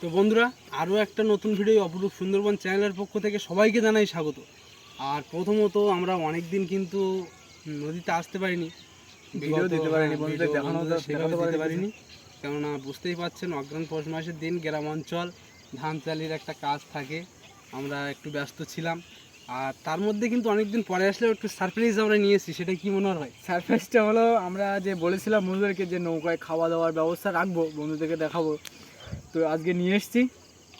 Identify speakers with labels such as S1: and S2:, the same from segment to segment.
S1: তো বন্ধুরা আরও একটা নতুন ভিডিও অপরূপ সুন্দরবন চ্যানেলের পক্ষ থেকে সবাইকে জানাই স্বাগত। আর প্রথমত আমরা অনেক দিন কিন্তু নদীতে আসতে পারিনি।
S2: ভিডিও দিতে পারিনি,
S1: সেভাবে দিতে কেননা বুঝতেই পারছেন অগ্রাণ পৌষ মাসের দিন গ্রাম অঞ্চল ধান চালির একটা কাজ থাকে। আমরা একটু ব্যস্ত ছিলাম। আর তার মধ্যে কিন্তু অনেকদিন পরে আসলেও একটু সারপ্রাইজ আমরা নিয়েছি সেটা কি মনে হয়?
S2: সারপ্রাইজটা হলো আমরা যে বলেছিলাম বন্ধুদেরকে যে নৌকায় খাওয়া দাওয়ার ব্যবস্থা রাখব বন্ধুদেরকে দেখাবো। তো আজকে নিয়ে এসেছি।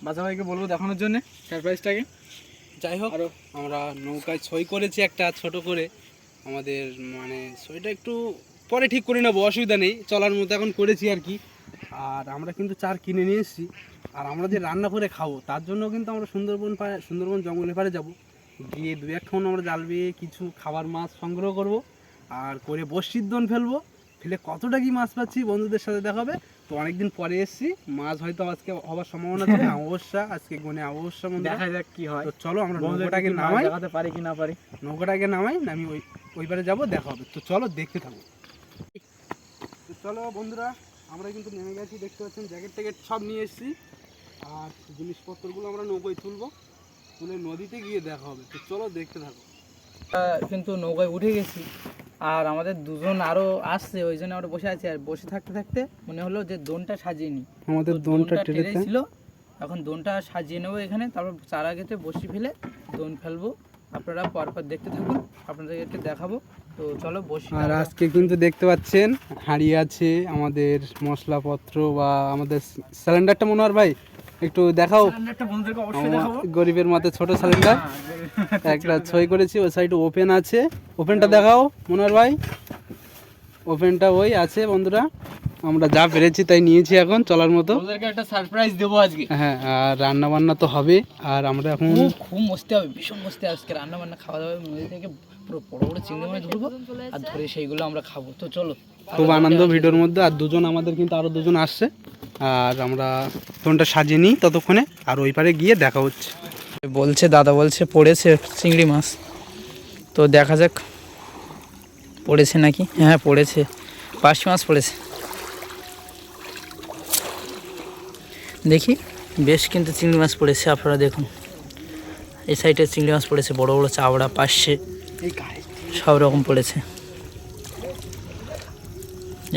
S2: বাচ্চা ভাইকে বলব দেখানোর জন্য সারপ্রাইজটাকে।
S1: যাই হোক
S2: আরও
S1: আমরা নৌকায় সই করেছি একটা ছোট করে। আমাদের মানে সইটা একটু পরে ঠিক করে নেব অসুবিধা নেই। চলার মতো এখন করেছি আর কি। আর আমরা কিন্তু চার কিনে নিয়ে এসেছি। আর আমরা যে রান্না করে খাব তার জন্য কিন্তু আমরা সুন্দরবন পাড়ে সুন্দরবন জঙ্গলের পাড়ে যাব। গিয়ে দু একক্ষণ আমরা জাল বেয়ে কিছু খাবার মাছ সংগ্রহ করব। আর করে দন ফেলব। ফেলে কতটা কি মাছ পাচ্ছি বন্ধুদের সাথে দেখাবে তো অনেকদিন পরে এসেছি। মাছ হয়তো আজকে হওয়ার সম্ভাবনা আছে অবশ্যা আজকে গনে অবশ্যা
S2: দেখা যাক কি হয়।
S1: তো চলো আমরা নৌকাটাকে নামাই।
S2: দেখাতে পারি কি না পারি?
S1: নৌকাটাকে নামাই আমি ওই ওই পারে যাব দেখা হবে। তো চলো দেখতে থাকো। তো চলো বন্ধুরা আমরা কিন্তু নেমে গেছি দেখতে পাচ্ছেন জ্যাকেট ট্যাকেট সব নিয়ে এসেছি। আর জিনিসপত্রগুলো আমরা নৌকোয় তুলবো তুলে নদীতে গিয়ে দেখা হবে। তো চলো দেখতে থাকো।
S2: কিন্তু নৌকায় উঠে গেছি। আর আমাদের দুজন আরও আসছে ওই জন্য আমরা বসে আছি। আর বসে থাকতে থাকতে মনে হলো যে দোনটা সাজিয়ে নি
S1: আমাদের দোনটা
S2: টেরে ছিল এখন দোনটা সাজিয়ে নেব এখানে। তারপর চারা গেতে বসি ফেলে দোন ফেলব। আপনারা পরপর দেখতে থাকুন আপনাদেরকে দেখাবো। তো চলো বসি
S1: আর আজকে কিন্তু দেখতে পাচ্ছেন হাঁড়ি আছে আমাদের মশলাপত্র বা আমাদের সিলিন্ডারটা মনে হয় ভাই? একটু দেখাও। গরিবের মাথায় ছোট সিলিন্ডার
S2: হ্যাঁ,
S1: একটা ছই করেছি ওই সাইডে ওপেন আছে। ওপেনটা দেখাও মনোয়ার ভাই। ওপেনটা ওই আছে বন্ধুরা। আমরা যা পেরেছি তাই নিয়েছি এখন চলার মতো।
S2: বন্ধুদেরকে একটা সারপ্রাইজ দেবো আজকে।
S1: হ্যাঁ আর রান্না বান্না তো হবে। আর আমরা এখন
S2: খুব মস্তি হবে ভীষণ মস্তি আজকে। রান্না বান্না খাওয়া দাওয়া নদী থেকে পুরো বড় বড় চিংড়ি মাছ ধরবো আর ধরে সেইগুলো আমরা খাব। তো চলো
S1: খুব আনন্দ ভিডিওর মধ্যে। আর দুজন আমাদের কিন্তু আরও দুজন আসছে। আর আমরা ফোনটা সাজিয়ে নিই ততক্ষণে আর ওই পারে গিয়ে দেখা হচ্ছে।
S2: বলছে দাদা বলছে পড়েছে চিংড়ি মাছ। তো দেখা যাক পড়েছে নাকি? হ্যাঁ পড়েছে। পাঁচশো মাছ পড়েছে। দেখি বেশ কিন্তু চিংড়ি মাছ পড়েছে আপনারা দেখুন। এই সাইডে চিংড়ি মাছ পড়েছে বড় বড় চাবড়া পাশে সব রকম পড়েছে।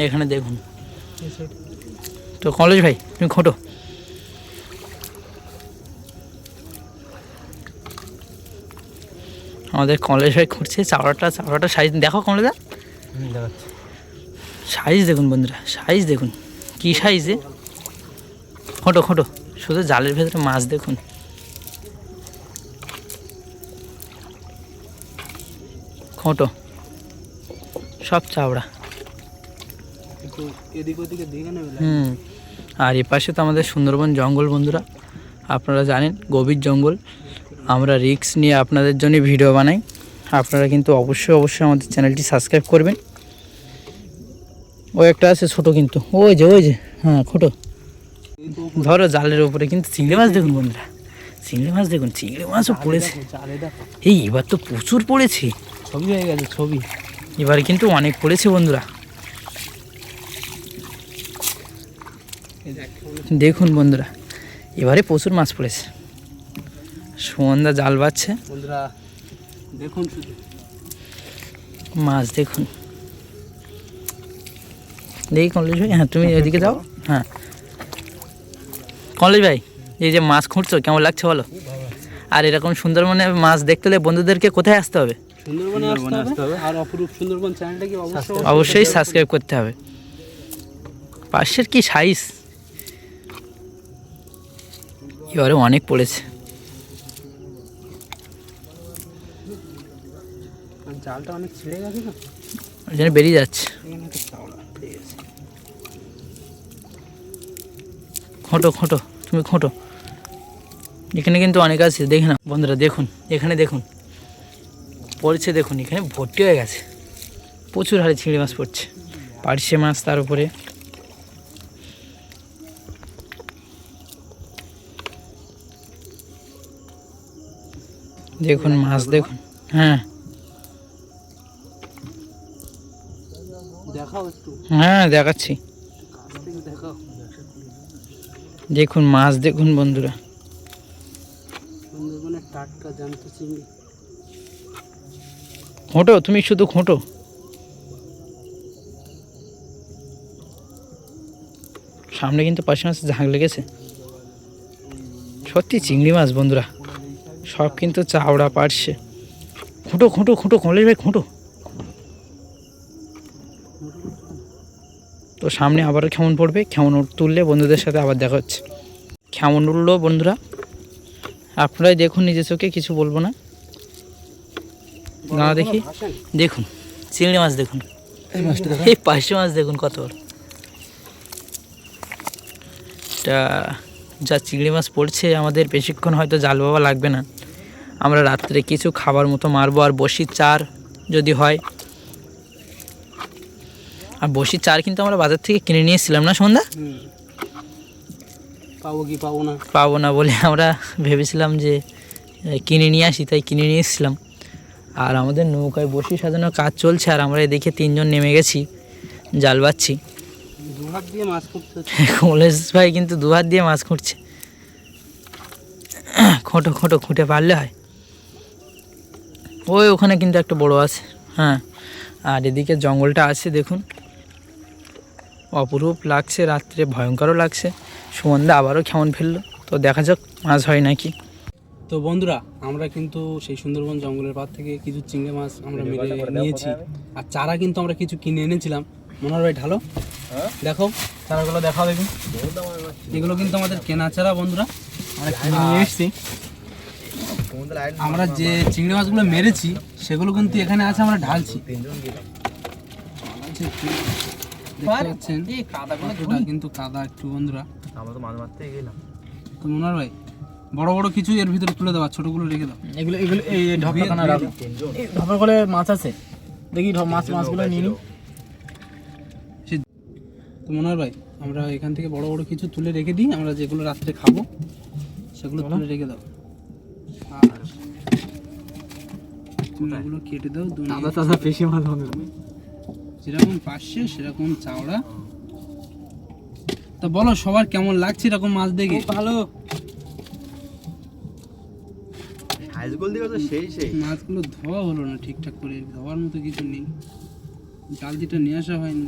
S2: এখানে দেখুন। তো কলেজ ভাই তুমি খোঁটো। আমাদের কলেজ ভাই খুঁড়ছে চাওড়াটা চাওড়াটা সাইজ দেখো কলেজা সাইজ দেখুন বন্ধুরা সাইজ দেখুন। কি সাইজে খোঁটো খোঁটো। শুধু জালের ভেতরে মাছ দেখুন। খোঁটো। সব চাওড়া।
S1: এদিক ওদিকে দেখে নেবে
S2: হুম। আর এ পাশে তো আমাদের সুন্দরবন জঙ্গল বন্ধুরা। আপনারা জানেন গভীর জঙ্গল। আমরা রিক্স নিয়ে আপনাদের জন্য ভিডিও বানাই। আপনারা কিন্তু অবশ্যই অবশ্যই আমাদের চ্যানেলটি সাবস্ক্রাইব করবেন। ওই একটা আছে ছোট কিন্তু। ওই যে ওই যে। হ্যাঁ ছোটো। ধরো জালের উপরে কিন্তু চিংড়ি মাছ দেখুন বন্ধুরা। চিংড়ি মাছ দেখুন চিংড়ি মাছও পড়েছে। এই এবার তো প্রচুর পড়েছে।
S1: ছবি হয়ে গেছে ছবি।
S2: এবার কিন্তু অনেক পড়েছে বন্ধুরা। দেখুন বন্ধুরা এবারে প্রচুর মাছ পড়েছে। সন্ধ্যা জাল বাচ্ছে
S1: বন্ধুরা দেখুন
S2: মাছ দেখুন। দেখি কলেজ ভাই হ্যাঁ তুমি এদিকে যাও। হ্যাঁ। কলেজ ভাই এই যে মাছ খুঁড়ছো কেমন লাগছে বলো? আর এরকম সুন্দরবনে মাছ দেখতে হলে বন্ধুদেরকে কোথায় আসতে হবে?
S1: সুন্দরবনে আসতে হবে। আর অপরূপ সুন্দরবন চ্যানেলটাকে অবশ্যই
S2: অবশ্যই সাবস্ক্রাইব করতে হবে। পাশের কি সাইজ এবারে অনেক পড়েছে।
S1: জালটা অনেক ছিঁড়ে গেছে না
S2: ওই জন্য বেরিয়ে যাচ্ছে। খোঁটো খোঁটো তুমি খোঁটো। এখানে কিন্তু অনেক আছে দেখে না বন্ধুরা দেখুন এখানে দেখুন। পড়ছে দেখুন এখানে ভর্তি হয়ে গেছে। প্রচুর হারে চিংড়ি মাছ পড়ছে। পার্শে মাছ তার উপরে। দেখুন মাছ দেখুন। হ্যাঁ।
S1: দেখাও
S2: হ্যাঁ দেখাচ্ছি। দেখুন মাছ দেখুন বন্ধুরা। ঘোঁটো তুমি শুধু খোঁটো। সামনে কিন্তু পাশে মাছ ঝাঁক লেগেছে। সত্যি চিংড়ি মাছ বন্ধুরা। সব কিন্তু চাওড়া পারছে খুঁটো খুঁটো খুঁটো কলেজ ভাই খুঁটো। তো সামনে আবার কেমন পড়বে কেমন তুললে বন্ধুদের সাথে আবার দেখা হচ্ছে। কেমন উঠল বন্ধুরা। আপনারাই দেখুন নিজের চোখে কিছু বলব না। না দেখি। দেখুন চিংড়ি মাছ দেখুন। এই পাঁচশো মাছ দেখুন কত বড়। এটা যা চিংড়ি মাছ পড়ছে আমাদের বেশিক্ষণ হয়তো জাল বাবা লাগবে না। আমরা রাত্রে কিছু খাবার মতো মারবো আর বসির চার যদি হয়। আর বসির চার কিন্তু আমরা বাজার থেকে কিনে নিয়ে এসেছিলাম না সন্ধ্যা?
S1: পাবো কি পাবো না?
S2: পাবো না বলে আমরা ভেবেছিলাম যে কিনে নিয়ে আসি তাই কিনে নিয়ে এসেছিলাম আর আমাদের নৌকায় বসি সাজানোর কাজ চলছে আর আমরা এদিকে তিনজন নেমে গেছি জাল বাচ্ছি
S1: দিয়ে মাছ
S2: কমলেশ ভাই কিন্তু দু হাত দিয়ে মাছ খুঁটছে খোঁটো খোঁটো খুঁটে পারলে হয়। ওই ওখানে কিন্তু একটা বড় আছে হ্যাঁ। আর এদিকে জঙ্গলটা আছে দেখুন। অপরূপ লাগছে রাত্রে ভয়ঙ্করও লাগছে। সুমন্দা আবারও কেমন ফেলল। তো দেখা যাক মাছ হয় নাকি।
S1: তো বন্ধুরা আমরা কিন্তু সেই সুন্দরবন জঙ্গলের পার থেকে কিছু চিংড়ি মাছ আমরা মেরে নিয়েছি। আর চারা কিন্তু আমরা কিছু কিনে এনেছিলাম। মনোহর ভাই ঢালো। দেখো চারাগুলো দেখাও দেখুন এগুলো কিন্তু আমাদের কেনা চারা বন্ধুরা। আমরা কিনে নিয়ে এসেছি। আমরা যে চিংড়ি মাছগুলো মেরেছি সেগুলো কিন্তু এখানে আছে আমরা ঢালছি। কিন্তু কাদা একটু বন্ধুরা। আমরা তো মনোহর ভাই বড় বড় কিছু এর ভিতরে তুলে দেওয়া ছোটগুলো রেখে দাও।
S3: এগুলো এগুলো এই কানা রাখো। ঢপের করে মাছ আছে। দেখি মাছ মাছগুলো নিয়ে নিই।
S1: তো মনোহর ভাই আমরা এখান থেকে বড় বড় কিছু তুলে রেখে দিই আমরা যেগুলো রাত্রে খাব সেগুলো তুলে রেখে দাও। আর কেটে দাও
S3: তাজা তাজা বেশি মাছ হবে।
S1: যেরকম পাশে সেরকম চাওড়া। তা বলো সবার কেমন লাগছে এরকম মাছ দেখে?
S3: ভালো।
S1: মাছগুলো ধোয়া হলো না ঠিকঠাক করে ধোয়ার মতো কিছু নেই। জালজিটা নিয়ে আসা হয়নি।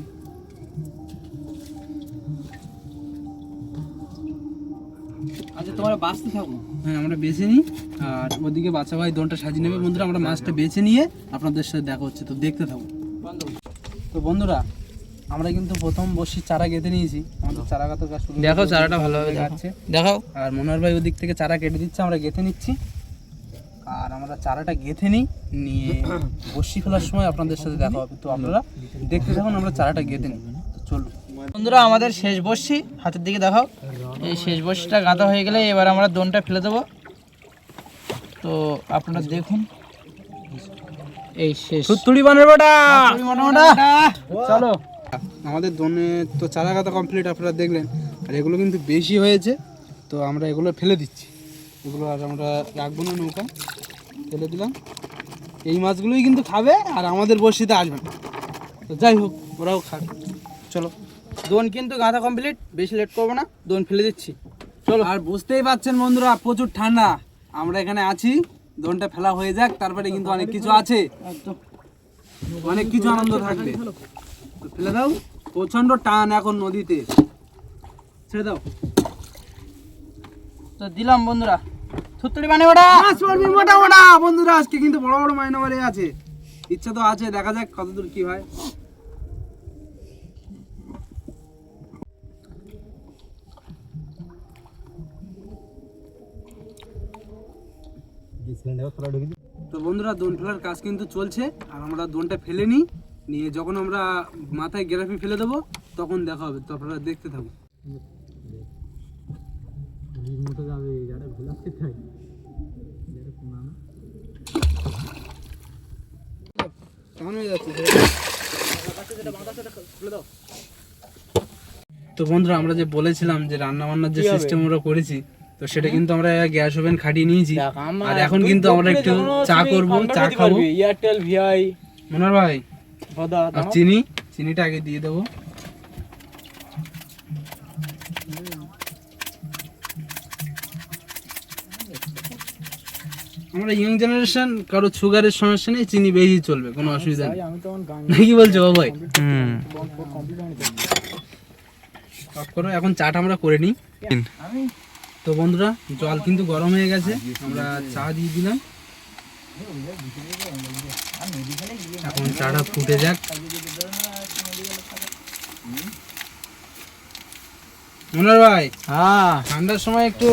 S3: আচ্ছা তোমার বাঁচতে থাকো।
S1: হ্যাঁ আমরা বেছে নিই। আর ওদিকে বাচ্চা ভাই দনটা সাজিয়ে নেবে। বন্ধুরা আমরা মাছটা বেছে নিয়ে আপনাদের সাথে দেখা হচ্ছে। তো দেখতে থাকো তো বন্ধুরা আমরা কিন্তু প্রথম বসি চারা গেঁথে নিয়েছি। আমাদের চারা গাছের কাজ
S2: দেখো চারাটা ভালোভাবে
S1: যাচ্ছে।
S2: দেখাও।
S1: আর মনোহর ভাই ওদিক থেকে চারা কেটে দিচ্ছে আমরা গেঁথে নিচ্ছি। আর আমরা চারাটা গেঁথে নিই নিয়ে বসি ফেলার সময় আপনাদের সাথে দেখা হবে। তো আপনারা দেখতে থাকুন আমরা চারাটা গেঁথে নিই। চলুন।
S2: বন্ধুরা আমাদের শেষ বর্ষি হাতের দিকে দেখাও। এই শেষ বর্ষিটা গাঁদা হয়ে গেলে এবার আমরা দোনটা ফেলে দেবো। তো আপনারা দেখুন। এই শেষ।
S3: তুড়ি বানের বেটা।
S1: চলো। আমাদের দোনে তো চারা গাঁদা কমপ্লিট আপনারা দেখলেন। আর এগুলো কিন্তু বেশি হয়েছে। তো আমরা এগুলো ফেলে দিচ্ছি। এগুলো আর আমরা রাখব না নৌকা। ফেলে দিলাম। এই মাছগুলোই কিন্তু খাবে আর আমাদের বড়শিতে আসবে না। তো যাই হোক ওরাও খাবে। চলো।
S2: দোন কিন্তু গাঁদা কমপ্লিট বেশি লেট করব না দোন ফেলে দিচ্ছি।
S1: চলো। আর বুঝতেই পারছেন বন্ধুরা প্রচুর ঠান্ডা। আমরা এখানে আছি দোনটা ফেলা হয়ে যাক তারপরে কিন্তু অনেক কিছু আছে। অনেক কিছু আনন্দ থাকবে। ফেলে দাও। প্রচণ্ড টান এখন নদীতে। ছেড়ে দাও।
S2: তো দিলাম বন্ধুরা। থুত্তুড়ি মানে ওটা।
S1: মাছ মারবি মোটা মোটা। বন্ধুরা আজকে কিন্তু বড় বড় মাইনা আছে। ইচ্ছা তো আছে দেখা যাক কতদূর কি হয়। তো বন্ধুরা দোন ফেলার কাজ কিন্তু চলছে আর আমরা দোনটা ফেলে নিই নিয়ে যখন আমরা মাথায় গ্রাফি ফেলে দেবো তখন দেখা হবে তো আপনারা দেখতে থাকুন। তো বন্ধুরা আমরা যে বলেছিলাম যে রান্না বান্নার যে সিস্টেম আমরা করেছি তো সেটা কিন্তু আমরা গ্যাস ওভেন খাটিয়ে নিয়েছি। আর এখন কিন্তু আমরা একটু চা করব চা খাব।
S3: এয়ারটেল ভিআই
S1: মনোর ভাই আর চিনি চিনিটা আগে দিয়ে দেবো। আমরা ইয়ং জেনারেশন কারও সুগারের সমস্যা নেই চিনি বেশি চলবে কোনো অসুবিধা নেই। নাকি বলছো বাবাই এখন চাটা আমরা করে নিই। তো বন্ধুরা জল কিন্তু গরম হয়ে গেছে আমরা চা দিয়ে দিলাম। এখন চাটা ফুটে যাক। মনোর ভাই
S3: হ্যাঁ।
S1: ঠান্ডার সময় একটু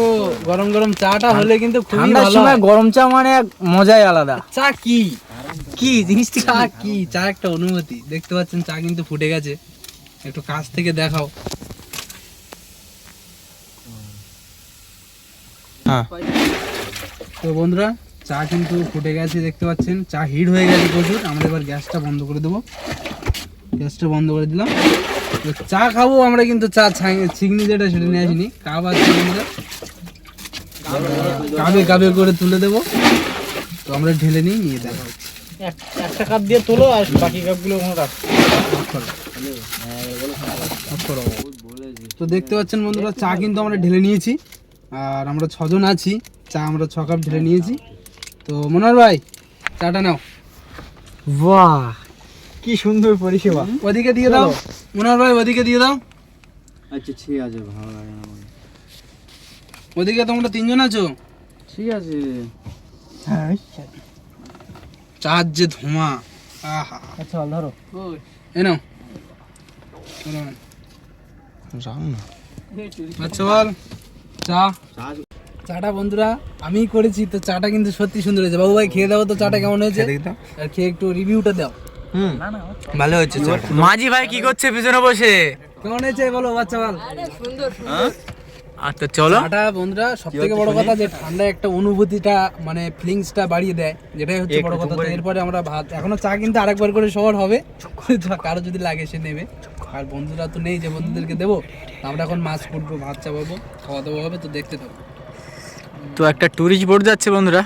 S1: গরম গরম চাটা হলে কিন্তু
S3: ঠান্ডার সময় গরম চা মানে এক মজাই আলাদা।
S1: চা কি?
S3: কি জিনিসটা?
S1: চা কি? চা একটা অনুভূতি। দেখতে পাচ্ছেন চা কিন্তু ফুটে গেছে। একটু কাছ থেকে দেখাও।
S4: হ্যাঁ।
S1: তো বন্ধুরা চা কিন্তু ফুটে গেছে দেখতে পাচ্ছেন। চা হিট হয়ে গেছে প্রচুর। আমরা এবার গ্যাসটা বন্ধ করে দেবো। গ্যাসটা বন্ধ করে দিলাম। তো চা খাব আমরা কিন্তু চা চিকনি যেটা সেটা নিয়ে আসিনি। কাপ আছে আমাদের। কাবে কাবে করে তুলে দেবো। তো আমরা ঢেলে নিই নিয়ে দেখা হচ্ছে
S3: একটা কাপ দিয়ে তোলো আর বাকি কাপগুলো ওখানে রাখ।
S1: তো দেখতে পাচ্ছেন বন্ধুরা চা কিন্তু আমরা ঢেলে নিয়েছি। আর আমরা ছজন আছি। চা আমরা ছ কাপ ঢেলে নিয়েছি। তো মনোহর ভাই চাটা নাও।
S3: বাহ কি সুন্দর পরিষেবা।
S1: ওদিকে দিয়ে দাও। মনোহর ভাই ওদিকে দিয়ে দাও।
S3: আচ্ছা ঠিক আছে ভালো লাগে না
S1: ওদিকে তোমরা তিনজন আছো?
S3: ঠিক আছে। হ্যাঁ
S1: চার যে ধোঁয়া। আহা।
S3: আচ্ছা ধরো।
S1: এ নাও।
S4: না।
S1: আচ্ছা বল। চা। চাটা বন্ধুরা আমিই করেছি তো চাটা কিন্তু সত্যি সুন্দর হয়েছে। বাবু ভাই খেয়ে দাও তো চাটা কেমন হয়েছে? আর খেয়ে একটু রিভিউটা দাও।
S4: হুম। ভালো হচ্ছে
S2: মাঝি ভাই কি করছে পিছনে বসে?
S1: কেমন হয়েছে বলো বাচ্চা বল।
S2: আচ্ছা চলো।
S1: চাটা বন্ধুরা সব থেকে বড় কথা যে ঠান্ডা একটা অনুভূতিটা মানে ফিলিংসটা বাড়িয়ে দেয় যেটাই হচ্ছে বড় কথা। তো এরপরে আমরা ভাত এখনও চা কিন্তু আরেকবার করে শহর হবে। কারও যদি লাগে সে নেবে। আর বন্ধুরা তো নেই যে বন্ধুদেরকে দেবো। আমরা এখন মাছ কুটবো ভাত চাপাবো খাওয়া দাওয়া হবে তো দেখতে থাকো।
S2: তো একটা ট্যুরিস্ট বোর্ড যাচ্ছে বন্ধুরা।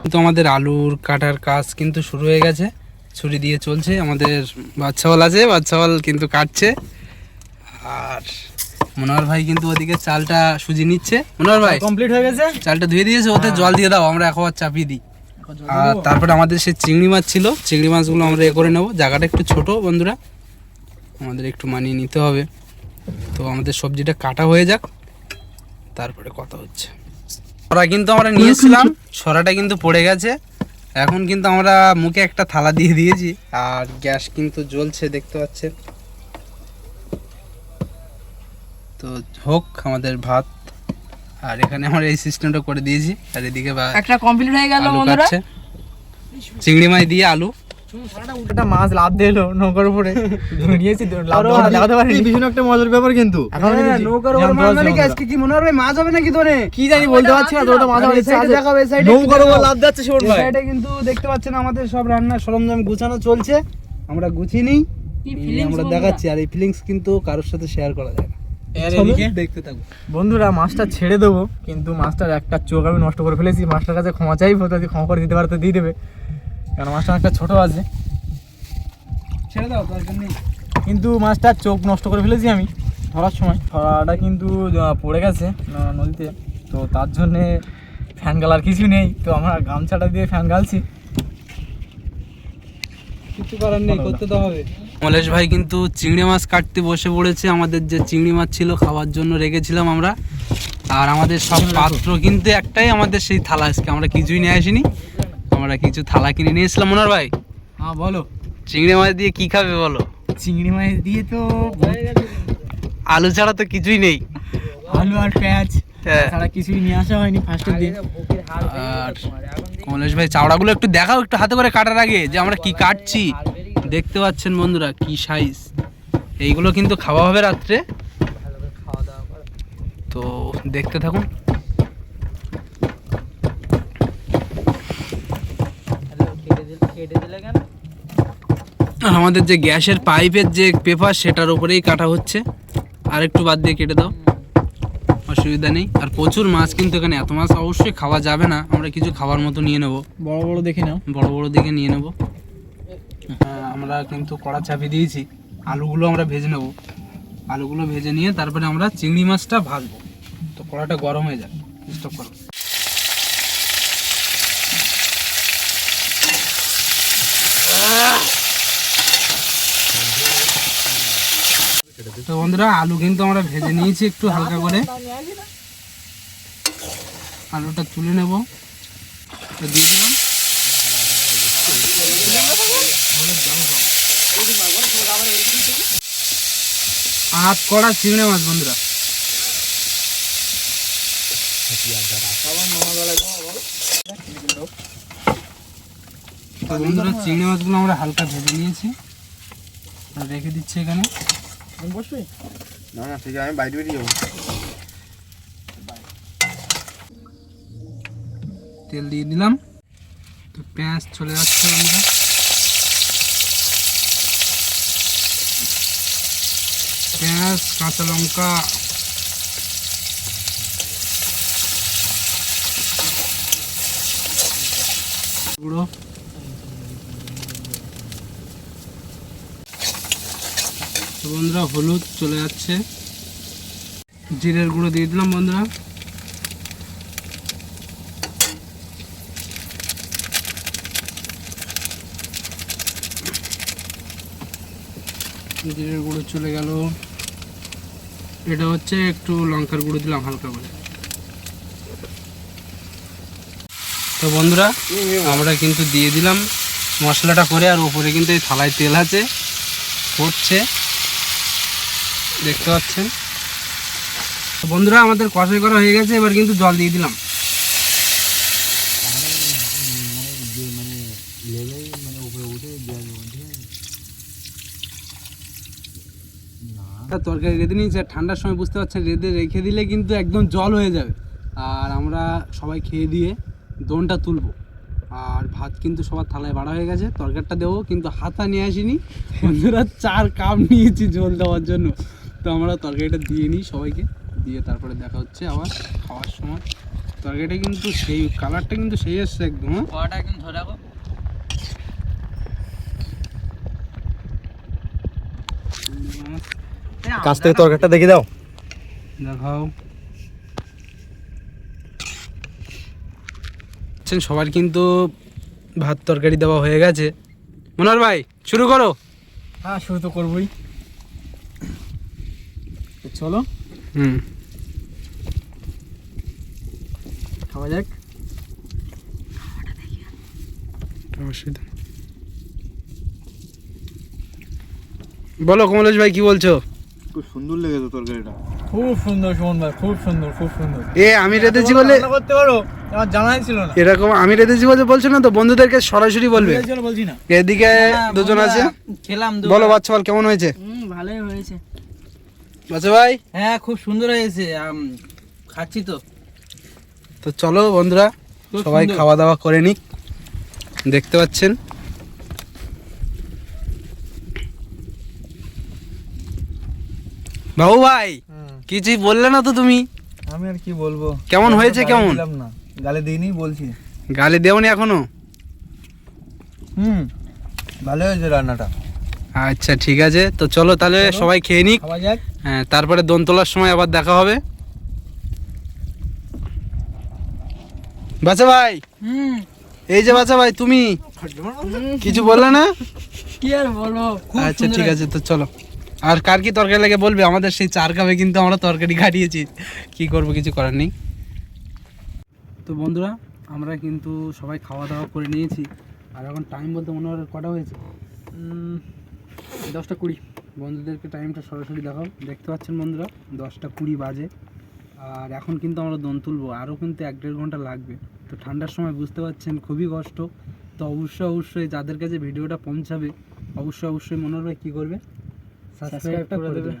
S1: কিন্তু আমাদের আলুর কাটার কাজ কিন্তু শুরু হয়ে গেছে ছুরি দিয়ে চলছে। আমাদের বাচ্চাওয়াল আছে বাচ্চাওয়াল কিন্তু কাটছে। আর মনোহর ভাই কিন্তু ওদিকে চালটা সুজি নিচ্ছে। মনোহর ভাই
S3: কমপ্লিট হয়ে গেছে?
S1: চালটা ধুয়ে দিয়েছে ওতে জল দিয়ে দাও আমরা একবার চাপিয়ে দিই। আর তারপরে আমাদের সে চিংড়ি মাছ ছিল চিংড়ি মাছগুলো আমরা এ করে নেব। জায়গাটা একটু ছোট বন্ধুরা আমাদের একটু মানিয়ে নিতে হবে। তো আমাদের সবজিটা কাটা হয়ে যাক তারপরে কথা হচ্ছে। ছড়া কিন্তু আমরা নিয়েছিলাম ছড়াটা কিন্তু পড়ে গেছে। এখন কিন্তু আমরা মুখে একটা থালা দিয়ে দিয়েছি আর গ্যাস কিন্তু জ্বলছে দেখতে পাচ্ছেন। তো হোক আমাদের ভাত। আর এখানে আমরা এই সিস্টেমটা করে দিয়েছি। আর এদিকে বা-
S5: একটা কমপ্লিট হয়ে গেল বন্ধুরা।
S1: চিংড়ি মাছ দিয়ে আলু।
S3: একটা মাছ লাভ দিয়ে এলো নৌকার উপরে। নিয়েছি তো লাভ দেওয়াটা দেখাতে পারি ভীষণ একটা মজার ব্যাপার কিন্তু।
S1: নৌকার উপর মাছ মানে আজকে কি মনে হবে মাছ হবে নাকি তোরে
S3: কি জানি বলতে পারছি না
S1: এই
S3: নৌকার উপর লাভ ভাই।
S1: সাইডে কিন্তু দেখতে পাচ্ছেন আমাদের সব রান্নার সরঞ্জাম গুছানো চলছে। আমরা গুছিয়ে নিই। আমরা দেখাচ্ছি আর এই ফিলিংস কিন্তু কারোর সাথে শেয়ার করা যায়। দেখতে থাকো।
S3: বন্ধুরা মাছটা ছেড়ে দেবো কিন্তু মাছটার একটা চোখ আমি নষ্ট করে ফেলেছি। মাছটার কাছে ক্ষমা চাইব যদি ক্ষমা করে দিতে পারে তো দিয়ে দেবে। কারণ মাছটা একটা ছোট আছে।
S1: ছেড়ে দাও দরকার নেই
S3: কিন্তু মাছটার চোখ নষ্ট করে ফেলেছি আমি ধরার সময়। ধরাটা কিন্তু পড়ে গেছে নদীতে। তো তার জন্যে ফ্যান গালার কিছু নেই। তো আমরা গামছাটা দিয়ে ফ্যান গালছি।
S1: কিছু করার নেই করতে তো হবে। মলেশ ভাই কিন্তু চিংড়ি মাছ কাটতে বসে পড়েছে। আমাদের যে চিংড়ি মাছ ছিল খাওয়ার জন্য রেখেছিলাম আমরা। আর আমাদের সব পাত্র কিন্তু একটাই আমাদের সেই থালা। আজকে আমরা কিছুই নিয়ে আসিনি। আমরা কিছু থালা কিনে নিয়ে এসেছিলাম। মনোর ভাই
S3: হ্যাঁ বলো।
S1: চিংড়ি মাছ দিয়ে কি খাবে বলো?
S3: চিংড়ি মাছ দিয়ে তো
S1: আলু ছাড়া তো কিছুই নেই।
S3: আলু আর পেঁয়াজ
S1: হ্যাঁ।
S3: ছাড়া কিছুই নিয়ে আসা হয়নি ফার্স্টের দিন।
S1: আর কমলেশ ভাই চাওড়াগুলো একটু দেখাও একটু হাতে করে কাটার আগে যে আমরা কি কাটছি। দেখতে পাচ্ছেন বন্ধুরা কি সাইজ এইগুলো কিন্তু খাওয়া হবে রাত্রে। তো দেখতে থাকুন। আর আমাদের যে গ্যাসের পাইপের যে পেপার সেটার উপরেই কাটা হচ্ছে। আর একটু বাদ দিয়ে কেটে দাও। অসুবিধা নেই। আর প্রচুর মাছ কিন্তু এখানে। এত মাছ অবশ্যই খাওয়া যাবে না। আমরা কিছু খাওয়ার মতো নিয়ে নেব।
S3: বড় বড় দেখে নাও।
S1: বড় বড় দেখে নিয়ে নেব। আমরা কিন্তু কড়া চাপিয়ে দিয়েছি। আলুগুলো আমরা ভেজে নেব। আলুগুলো ভেজে নিয়ে তারপরে আমরা চিংড়ি মাছটা ভাজবো। তো কড়াটা গরম হয়ে যাবে স্টপ করো। তো বন্ধুরা, আলু কিন্তু আমরা ভেজে নিয়েছি একটু হালকা করে। আলুটা তুলে নেব। দিয়ে দিলাম। আট কড়া চিংড়ি মাছ, বন্ধুরা। বন্ধুরা, চিংড়ি মাছগুলো আমরা হালকা ভেজে নিয়েছি। রেখে দিচ্ছি এখানে।
S4: না না ঠিক আছে আমি বাইরে বেরিয়ে যাব
S1: তেল দিয়ে দিলাম। তো পেঁয়াজ চলে যাচ্ছে বন্ধুরা। পেঁয়াজ, কাঁচা লঙ্কা। গুঁড়ো। বন্ধুরা, হলুদ চলে যাচ্ছে। জিরের গুঁড়ো দিয়ে দিলাম বন্ধুরা। জিরের গুঁড়ো চলে গেল। এটা হচ্ছে একটু লঙ্কার গুঁড়ো দিলাম হালকা করে। তো বন্ধুরা, আমরা কিন্তু দিয়ে দিলাম মশলাটা করে, আর উপরে কিন্তু এই থালায় তেল আছে, পড়ছে। দেখতে পাচ্ছেন? বন্ধুরা, আমাদের কষাই করা হয়ে গেছে, এবার কিন্তু জল দিয়ে দিলাম। তরকারি রেঁধে নিয়েছি, আর ঠান্ডার সময় বুঝতে পারছেন, রেঁধে রেখে দিলে কিন্তু একদম জল হয়ে যাবে। আর আমরা সবাই খেয়ে দিয়ে দোনটা তুলবো। আর ভাত কিন্তু সবার থালায় বাড়া হয়ে গেছে, তরকারিটা দেবো, কিন্তু হাতা নিয়ে আসিনি। বন্ধুরা, চার কাপ নিয়েছি জল দেওয়ার জন্য। তো আমরা তরকারিটা দিয়ে নিই সবাইকে, দিয়ে তারপরে দেখা হচ্ছে আবার খাওয়ার সময়। তরকারিটা কিন্তু সেই, কালারটা কিন্তু সেই এসছে একদম হ্যাঁ।
S2: একদম ধরে রাখো
S3: কাছ থেকে তরকারিটা দেখে দাও।
S1: দেখাও। আচ্ছা, সবার কিন্তু ভাত তরকারি দেওয়া হয়ে গেছে। মনোহর ভাই শুরু করো।
S3: হ্যাঁ শুরু তো করবোই। তো চলো।
S1: হুম।
S3: খাওয়া যাক।
S1: বলো কমলেশ ভাই কি বলছো?
S4: খুব সুন্দর লেগেছে তরকারিটা।
S3: খুব সুন্দর সুমন ভাই খুব সুন্দর খুব সুন্দর।
S1: এ আমি রেঁধেছি বলে
S3: করতে পারো আমার জানাই ছিল না।
S1: এরকম আমি রেঁধেছি বলে বলছো না তো বন্ধুদেরকে সরাসরি বলবে।
S3: বলছি না।
S1: এদিকে দুজন আছে?
S2: খেলাম
S1: বলো বাচ্চা বল কেমন হয়েছে?
S2: হুম ভালোই হয়েছে।
S1: বাচ্চা ভাই?
S2: হ্যাঁ খুব সুন্দর হয়েছে খাচ্ছি তো।
S1: তো চলো বন্ধুরা সবাই খাওয়া দাওয়া করে নিক। দেখতে পাচ্ছেন? বাবু ভাই কিছুই বললে না তো তুমি।
S3: আমি আর কি বলব?
S1: কেমন হয়েছে, কেমন?
S3: না। গালে দিইনি বলছি।
S1: গালি দেওনি এখনও?
S3: হুম ভালো হয়েছে রান্নাটা।
S1: আচ্ছা ঠিক আছে। তো চলো তাহলে সবাই খেয়ে নিক। হ্যাঁ তারপরে দোন তোলার সময় আবার দেখা হবে। বাচ্চা ভাই
S2: হুম।
S1: এই যে বাচ্চা ভাই তুমি? কিছু বললে না?
S2: কি আর বলব?
S1: আচ্ছা ঠিক আছে তো চলো। আর কার কি তরকারি লাগে বলবে? আমাদের সেই চার কাপে কিন্তু আমরা তরকারি কাটিয়েছি। কি করব, কিছু করার নেই। তো বন্ধুরা, আমরা কিন্তু সবাই খাওয়া দাওয়া করে নিয়েছি। আর এখন টাইম বলতে মনে হয় কটা হয়েছে? দশটা কুড়ি। বন্ধুদেরকে টাইমটা সরাসরি দেখাও। দেখতে পাচ্ছেন বন্ধুরা, দশটা কুড়ি বাজে। আর এখন কিন্তু আমরা দন তুলবো। আরও কিন্তু এক দেড় ঘণ্টা লাগবে। তো ঠান্ডার সময় বুঝতে পারছেন, খুবই কষ্ট। তো অবশ্যই অবশ্যই যাদের কাছে ভিডিওটা পৌঁছাবে, অবশ্যই অবশ্যই মনে হবে কী করবে? করে দেবে।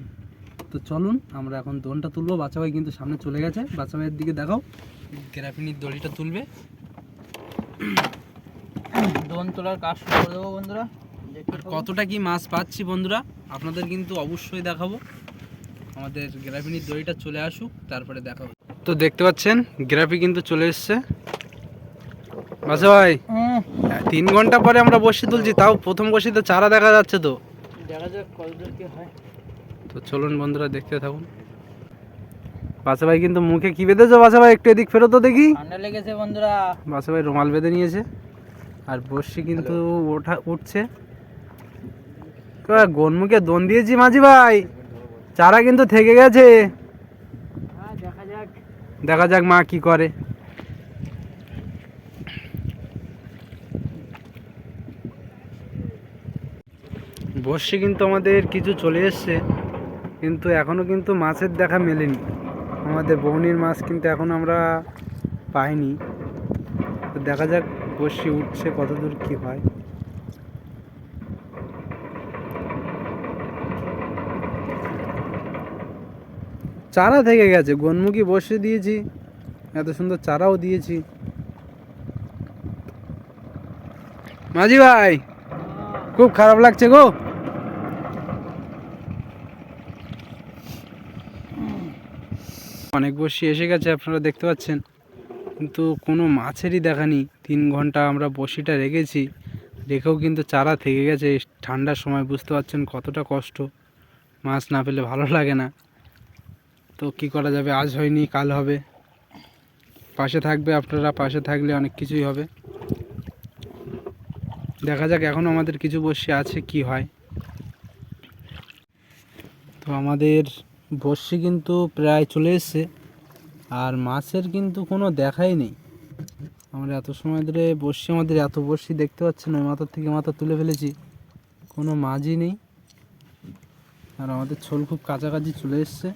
S1: তো চলুন আমরা এখন দোনটা তুলবো। বাচ্চা ভাই কিন্তু সামনে চলে গেছে। বাচ্চা ভাইয়ের দিকে দেখাও। গ্রাফিনির দড়িটা তুলবে।
S2: দোন তোলার কাজ শুরু করে দেবো বন্ধুরা।
S1: কতটা কি মাছ পাচ্ছি বন্ধুরা আপনাদের কিন্তু অবশ্যই দেখাবো। আমাদের গ্রাফিনির দড়িটা চলে আসুক তারপরে দেখাবো। তো দেখতে পাচ্ছেন গ্রাফি কিন্তু চলে এসছে। বাচ্চা ভাই তিন ঘণ্টা পরে আমরা বসে তুলছি তাও প্রথম বসিতে চারা দেখা যাচ্ছে তো।
S2: দেখা যাক কতদূর কি হয়।
S1: তো চলুন বন্ধুরা দেখতে থাকুন। বাসা ভাই কিন্তু মুখে কি বেঁধেছো? বাসা ভাই একটু এদিক ফেরো তো দেখি।
S2: ঠান্ডা লেগেছে বন্ধুরা।
S1: বাসা ভাই রুমাল বেঁধে নিয়েছে। আর বসছি কিন্তু ওঠা উঠছে। এবার গনমুখে দন দিয়েছি মাঝি ভাই। চারা কিন্তু থেকে গেছে।
S2: হ্যাঁ দেখা যাক।
S1: দেখা যাক মা কি করে। বর্ষে কিন্তু আমাদের কিছু চলে এসছে, কিন্তু এখনও কিন্তু মাছের দেখা মেলেনি। আমাদের বৌনির মাছ কিন্তু এখন আমরা পাইনি। তো দেখা যাক বর্ষি উঠছে কত দূর কী হয়। চারা থেকে গেছে, গনমুখী বসে দিয়েছি, এত সুন্দর চারাও দিয়েছি। মাঝি ভাই, খুব খারাপ লাগছে গো? অনেক বসি এসে গেছে, আপনারা দেখতে পাচ্ছেন। কিন্তু কোনো মাছেরই দেখা নেই। তিন ঘণ্টা আমরা বসিটা রেখেছি। রেখেও কিন্তু চারা থেকে গেছে। ঠান্ডার সময় বুঝতে পারছেন কতটা কষ্ট। মাছ না পেলে ভালো লাগে না। তো কি করা যাবে? আজ হয়নি, কাল হবে। পাশে থাকবে আপনারা, পাশে থাকলে অনেক কিছুই হবে। দেখা যাক এখনও আমাদের কিছু বসি আছে, কি হয়। তো আমাদের বসি কিন্তু প্রায় চলে এসছে, আর মাছের কিন্তু কোনো দেখাই নেই। আমরা এত সময় ধরে বসছি আমাদের এত বসি দেখতে পাচ্ছেন ওই মাথার থেকে মাথা তুলে ফেলেছি। কোনো মাছই নেই। আর আমাদের ছোল খুব কাছাকাছি চলে এসছে।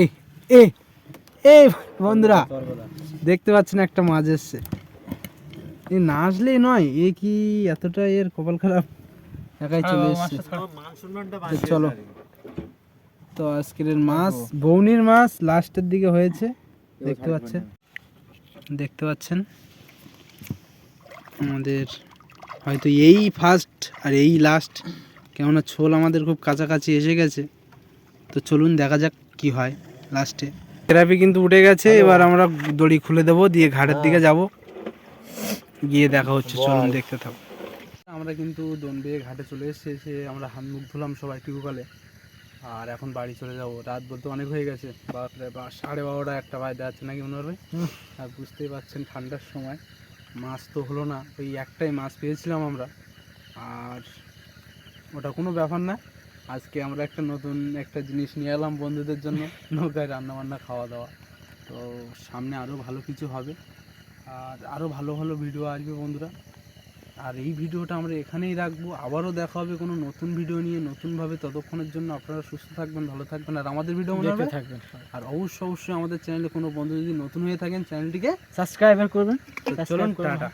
S1: এই এই এই বন্ধুরা, দেখতে পাচ্ছেন একটা মাছ এসছে। এই না আসলেই নয়, এ কি এতটা এর কপাল খারাপ? একাই চলে এসছে। তো চলো। তো আজকের মাছ বৌনির মাছ লাস্টের দিকে হয়েছে। দেখতে পাচ্ছেন? দেখতে পাচ্ছেন? আমাদের হয়তো এই ফার্স্ট আর এই লাস্ট কেননা ছোল আমাদের খুব কাছাকাছি এসে গেছে। তো চলুন দেখা যাক কি হয় লাস্টে থেরাপি কিন্তু উঠে গেছে এবার আমরা দড়ি খুলে দেবো দিয়ে ঘাটের দিকে যাব। গিয়ে দেখা হচ্ছে চলুন দেখতে থাকো। আমরা কিন্তু দন্ডিয়ে ঘাটে চলে এসেছি এসে আমরা হাত মুখ ধুলাম সবাই টিকুকালে আর এখন বাড়ি চলে যাব। রাত বলতে অনেক হয়ে গেছে। বাপরে বা সাড়ে বারোটা একটা বাজে যাচ্ছে নাকি মনে হবে? আর বুঝতেই পারছেন ঠান্ডার সময়। মাছ তো হলো না ওই একটাই মাছ পেয়েছিলাম আমরা। আর ওটা কোনো ব্যাপার না। আজকে আমরা একটা নতুন একটা জিনিস নিয়ে এলাম বন্ধুদের জন্য নৌকায় রান্নাবান্না খাওয়া দাওয়া তো সামনে আরও ভালো কিছু হবে। আর আরও ভালো ভালো ভিডিও আসবে বন্ধুরা। আর এই ভিডিওটা আমরা এখানেই রাখব। আবারও দেখা হবে কোনো নতুন ভিডিও নিয়ে। নতুনভাবে ততক্ষণের জন্য আপনারা সুস্থ থাকবেন ভালো থাকবেন আর আমাদের ভিডিও মনে হবে?
S2: থাকবেন
S1: আর অবশ্যই অবশ্যই আমাদের চ্যানেলে কোনো বন্ধু যদি নতুন হয়ে থাকেন চ্যানেলটিকে
S2: সাবস্ক্রাইবার করবেন।
S1: চলুন টাটা।